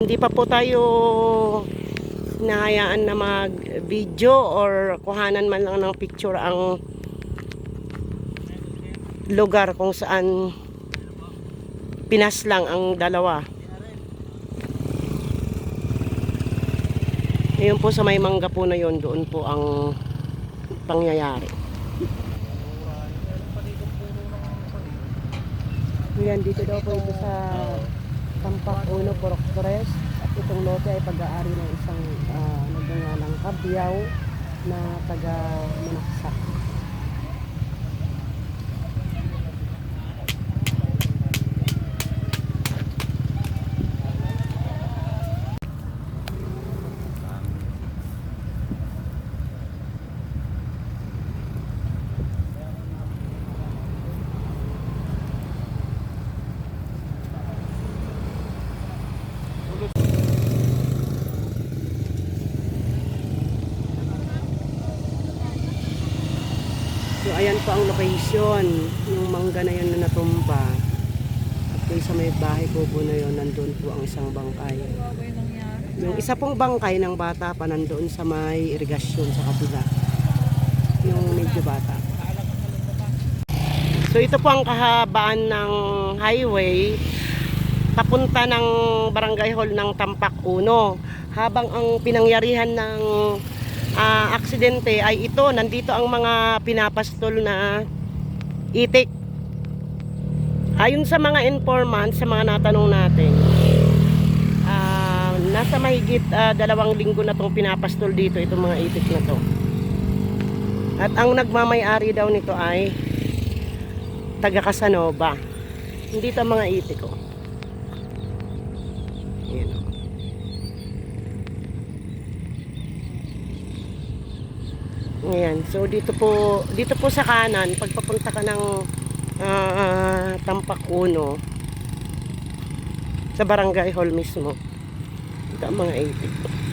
Hindi pa po tayo nahayaan na mag-video or kuhanan man lang ng picture ang lugar kung saan pinas lang ang dalawa. Ngayon po sa may mangga po na yon doon po ang pangyayari. Yan, dito daw po ito sa Tampak Uno, Porok Torres. At itong lote ay pag-aari ng isang uh, nagngangalang Kabyaw na taga Manaksak. So ayan po ang location. Yung mangga na yun na natumba. At yung sa may bahay po po na yun, nandun po ang isang bangkay. Yung isa pong bangkay ng bata pa nandoon sa may irigasyon sa kabila. Yung medyo bata. So ito po ang kahabaan ng highway papunta ng barangay hall ng Tampak Uno. Habang ang pinangyarihan ng ah, aksidente ay ito, nandito ang mga pinapastol na itik. Ayon sa mga informant, sa mga natanong natin, ah, nasa mahigit ah, dalawang linggo na itong pinapastol dito, itong mga itik na to. At ang nagmamayari daw nito ay taga Casanova. Hindi ito mga itik oh. Ayan, oh. Ayan, so dito po, dito po sa kanan, pag papunta ka ng ah, Tampak Uno, sa barangay hall mismo, ito ang mga 80.